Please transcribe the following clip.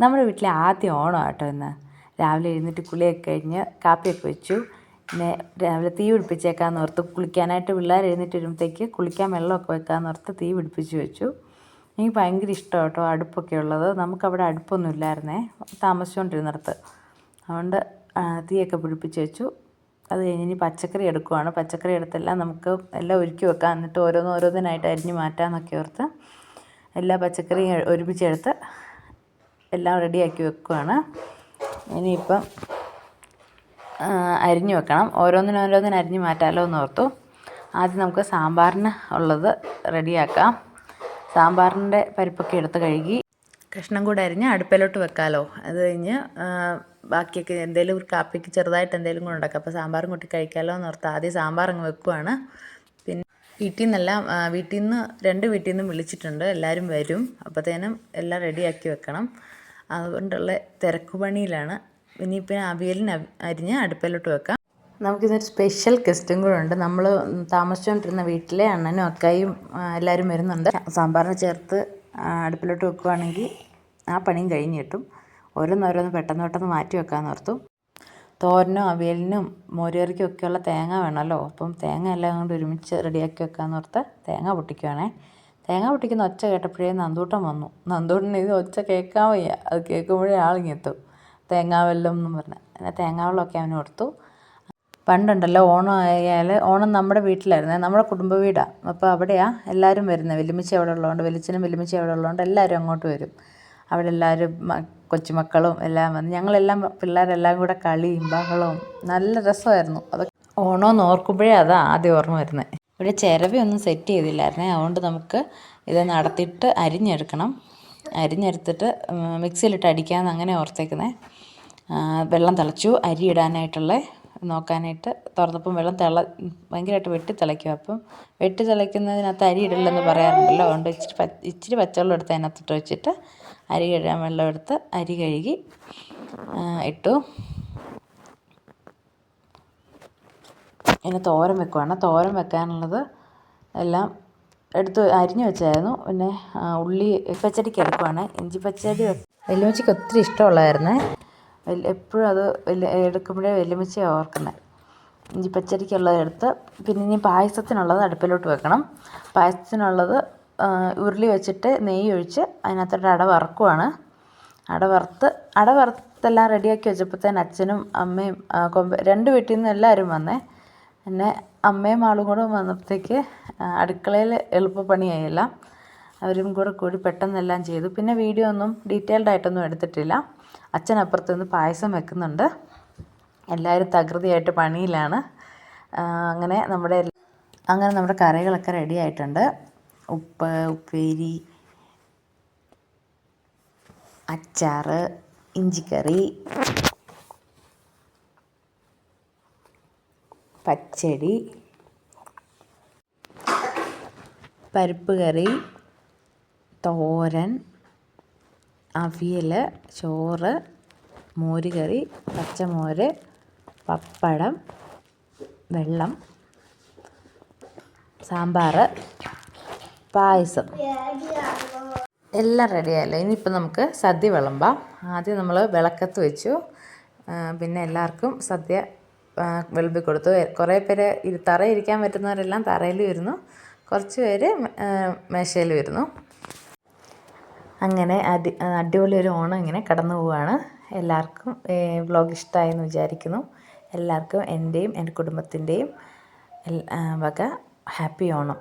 നമ്മുടെ വീട്ടിലെ ആദ്യ ഓണം കേട്ടോ ഇന്ന്. രാവിലെ എഴുന്നേറ്റ് കുളിയൊക്കെ കഴിഞ്ഞ് കാപ്പിയൊക്കെ വെച്ചു. പിന്നെ രാവിലെ തീ പിടിപ്പിച്ചേക്കാന്ന് ഓർത്ത് കുളിക്കാനായിട്ട് പിള്ളേർ എഴുന്നേറ്റ് വരുമ്പോഴത്തേക്ക് കുളിക്കാൻ വെള്ളമൊക്കെ വെക്കാമെന്ന് ഓർത്ത് തീ പിടിപ്പിച്ച് വെച്ചു. എനിക്ക് ഭയങ്കര ഇഷ്ടമാണ് കേട്ടോ അടുപ്പൊക്കെ ഉള്ളത്. നമുക്കവിടെ അടുപ്പൊന്നും ഇല്ലായിരുന്നേ. താമസിച്ചുകൊണ്ടിരുന്നിടത്ത് അതുകൊണ്ട് തീയൊക്കെ പിടിപ്പിച്ച് വെച്ചു. അത് കഴിഞ്ഞ് ഇനി പച്ചക്കറി എടുക്കുവാണ്. പച്ചക്കറി എടുത്തെല്ലാം നമുക്ക് എല്ലാം ഒരുക്കി വെക്കാം. എന്നിട്ട് ഓരോന്ന് ഓരോന്നിനായിട്ട് അരിഞ്ഞ് മാറ്റാമെന്നൊക്കെ ഓർത്ത് എല്ലാ പച്ചക്കറിയും ഒരുമിച്ചെടുത്ത് എല്ലാം റെഡിയാക്കി വെക്കുവാണ്. ഇനിയിപ്പം അരിഞ്ഞു വെക്കണം. ഓരോന്നിനും ഓരോന്നിനും അരിഞ്ഞ് മാറ്റാമല്ലോ എന്ന് ഓർത്തു. ആദ്യം നമുക്ക് സാമ്പാറിന് ഉള്ളത് റെഡിയാക്കാം. സാമ്പാറിന്റെ പരിപ്പൊക്കെ എടുത്ത് കഴുകി കഷ്ണം കൂടെ അരിഞ്ഞ് അടുപ്പിലോട്ട് വെക്കാമല്ലോ അത് കഴിഞ്ഞ് ബാക്കിയൊക്കെ എന്തെങ്കിലും ഒരു കാപ്പിക്ക് ചെറുതായിട്ട് എന്തെങ്കിലും കൂടെ ഉണ്ടാക്കാം. അപ്പോൾ സാമ്പാറും കൂട്ടി കഴിക്കാമല്ലോ എന്ന് ഓർത്ത് ആദ്യം സാമ്പാർ അങ്ങ് വെക്കുവാണ്. പിന്നെ വീട്ടിൽ നിന്നെല്ലാം വീട്ടിൽ നിന്ന് രണ്ട് വീട്ടിൽ നിന്നും വിളിച്ചിട്ടുണ്ട്. എല്ലാവരും വരും. അപ്പോഴത്തേനും എല്ലാം റെഡിയാക്കി വെക്കണം. അതുകൊണ്ടുള്ള തിരക്കുപണിയിലാണ് ഇനിയിപ്പോൾ അവിയലിന് അരി- അരിഞ്ഞ് അടുപ്പിലോട്ട് വെക്കാം. നമുക്കിന്നൊരു സ്പെഷ്യൽ ഗസ്റ്റും കൂടെ ഉണ്ട്. നമ്മൾ താമസിച്ചുകൊണ്ടിരുന്ന വീട്ടിലെ അണ്ണനും അക്കായും എല്ലാവരും വരുന്നുണ്ട്. സാമ്പാറിന് ചേർത്ത് അടുപ്പിലോട്ട് വെക്കുവാണെങ്കിൽ ആ പണിയും കഴിഞ്ഞ് കിട്ടും. ഓരോന്നോരോന്ന് പെട്ടെന്ന് പെട്ടെന്ന് മാറ്റി വെക്കാമെന്ന് ഓർത്തു. തോരനും അവിയലിനും മോരുകറിക്കും ഒക്കെയുള്ള തേങ്ങ വേണമല്ലോ. അപ്പം തേങ്ങ എല്ലാം കൊണ്ട് ഒരുമിച്ച് റെഡിയാക്കി വെക്കാമെന്ന് ഓർത്ത് തേങ്ങ പൊട്ടിക്കുവാണേ. തേങ്ങ പൊട്ടിക്കുന്ന ഒച്ച കേട്ടപ്പോഴേ നന്ദൂട്ടം വന്നു. നന്ദൂട്ടന് ഇത് ഒച്ച കേൾക്കാൻ വയ്യ. അത് കേൾക്കുമ്പോഴേ ആളിങ്ങെത്തും തേങ്ങാവെല്ലം എന്നും പറഞ്ഞ്. അങ്ങനെ തേങ്ങാവെള്ളമൊക്കെ അവന് കൊടുത്തു. പണ്ടുണ്ടല്ലോ ഓണം ആയാൽ ഓണം നമ്മുടെ വീട്ടിലായിരുന്നു. നമ്മുടെ കുടുംബ വീടാണ് അപ്പോൾ അവിടെയാണ് എല്ലാവരും വരുന്നത് വലിയമ്മച്ചി അവിടെ ഉള്ളതുകൊണ്ട് വെലിച്ചനും വലിയമ്മച്ചി അവിടെ ഉള്ളതുകൊണ്ട് എല്ലാവരും അങ്ങോട്ട് വരും. അവിടെ എല്ലാവരും കൊച്ചുമക്കളും എല്ലാം വന്ന് ഞങ്ങളെല്ലാം പിള്ളേരെല്ലാം കൂടെ കളിയും ബഹളവും നല്ല രസമായിരുന്നു. അതൊക്കെ ഓണമെന്ന് ഓർക്കുമ്പോഴേ അതാ ആദ്യം ഓർമ്മ വരുന്നത് ഇവിടെ ചിരവയൊന്നും സെറ്റ് ചെയ്തില്ലായിരുന്നേ. അതുകൊണ്ട് നമുക്ക് ഇത് നടത്തിയിട്ട് അരിഞ്ഞെടുക്കണം. അരിഞ്ഞെടുത്തിട്ട് മിക്സിയിലിട്ട് അടിക്കാമെന്ന് അങ്ങനെ ഓർത്തേക്കുന്നേ. വെള്ളം തിളച്ചു. അരി ഇടാനായിട്ടുള്ള നോക്കാനായിട്ട് തുറന്നപ്പം വെള്ളം തിള ഭയങ്കരമായിട്ട് വെട്ടി തിളയ്ക്കും. അപ്പം വെട്ടി തിളയ്ക്കുന്നതിനകത്ത് അരി ഇടില്ലെന്ന് പറയാറുണ്ടല്ലോ. അതുകൊണ്ട് ഇച്ചിരി ഇച്ചിരി പച്ചവെള്ളം എടുത്ത് അതിനകത്തിട്ട് വെച്ചിട്ട് അരി കഴുകാൻ വെള്ളം എടുത്ത് അരി കഴുകി ഇട്ടു. ഇനി തോരൻ വെക്കുവാണ്. തോരൻ വെക്കാനുള്ളത് എല്ലാം എടുത്ത് അരിഞ്ഞു വെച്ചായിരുന്നു. പിന്നെ ഉള്ളി പച്ചടിക്ക് എടുക്കുവാണ്. ഇഞ്ചി പച്ചടി വെല്ലുമിച്ചിക്ക് ഒത്തിരി ഇഷ്ടമുള്ളതായിരുന്നേ. എപ്പോഴും അത് എടുക്കുമ്പോഴേ വെല്ലുമിച്ചി ഓർക്കുന്നത് ഇഞ്ചി പച്ചടിക്കുള്ളത് എടുത്ത് പിന്നെ ഇനി പായസത്തിനുള്ളത് അടുപ്പിലോട്ട് വെക്കണം. പായസത്തിനുള്ളത് ഉരുളി വെച്ചിട്ട് നെയ്യ് ഒഴിച്ച് അതിനകത്തോട്ട് അട വറക്കുവാണ്. അട വറുത്ത് അട വറുത്തെല്ലാം റെഡിയാക്കി വെച്ചപ്പോഴത്തേന് അച്ഛനും അമ്മയും കൊമ്പ രണ്ട് വീട്ടിൽ നിന്ന് എല്ലാവരും വന്നേ. പിന്നെ അമ്മയും ആളും കൂടെ വന്നപ്പോഴത്തേക്ക് അടുക്കളയിൽ എളുപ്പപ്പണിയായി എല്ലാം അവരും കൂടെ കൂടി പെട്ടെന്നെല്ലാം ചെയ്തു. പിന്നെ വീഡിയോ ഒന്നും ഡീറ്റെയിൽഡ് ആയിട്ടൊന്നും എടുത്തിട്ടില്ല. അച്ഛൻ അപ്പുറത്ത് നിന്ന് പായസം വെക്കുന്നുണ്ട്. എല്ലാവരും തകൃതിയായിട്ട് പണിയിലാണ്. അങ്ങനെ നമ്മുടെ അങ്ങനെ നമ്മുടെ കറികളൊക്കെ റെഡി ആയിട്ടുണ്ട്. ഉപ്പ് ഉപ്പേരി അച്ചാറ് ഇഞ്ചിക്കറി പച്ചടി പരിപ്പ് കറി തോരൻ അവിയൽ ചോറ് മോരുകറി പച്ചമോര് പപ്പടം വെള്ളം സാമ്പാർ പായസം. എല്ലാം റെഡിയായല്ലോ ഇനിയിപ്പോൾ നമുക്ക് സദ്യ വിളമ്പാം. ആദ്യം നമ്മൾ വിളക്കത്ത് വെച്ചു. പിന്നെ എല്ലാവർക്കും സദ്യ വിളമ്പി കൊടുത്തു. കുറേ പേര് തറ ഇരിക്കാൻ പറ്റുന്നവരെല്ലാം തറയിൽ വരുന്നു കുറച്ച് പേര് മേശയിലും വരുന്നു അങ്ങനെ അടി അടിപൊളി ഒരു ഓണം ഇങ്ങനെ കടന്നു പോവുകയാണ് എല്ലാവർക്കും വ്ളോഗ് ഇഷ്ടമായെന്ന് വിചാരിക്കുന്നു. എല്ലാവർക്കും എന്റെയും എന്റെ കുടുംബത്തിന്റെയും വക ഹാപ്പി ഓണം.